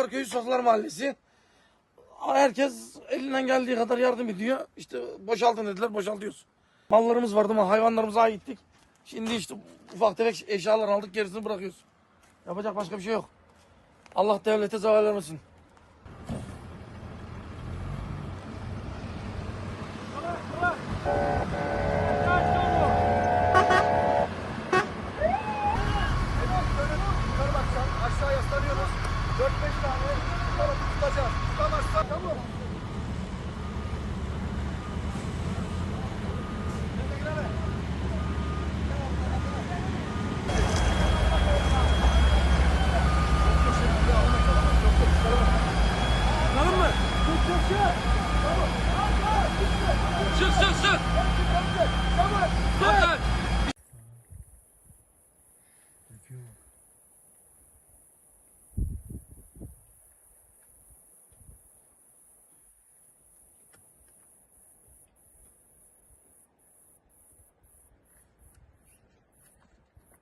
Uslar Köyü Soklar Mahallesi. Herkes elinden geldiği kadar yardım ediyor. İşte boşaltın dediler boşaltıyoruz. Mallarımız vardı ama hayvanlarımıza aittik. Şimdi işte ufak tefek eşyalar aldık gerisini bırakıyoruz. Yapacak başka bir şey yok. Allah devlete zeval vermesin. Aşağı yaslanıyoruz. 4-5 tane tarafı tutacağız. Tutamazsa tamam. Tamam mı? Çok çok çok. Tamam.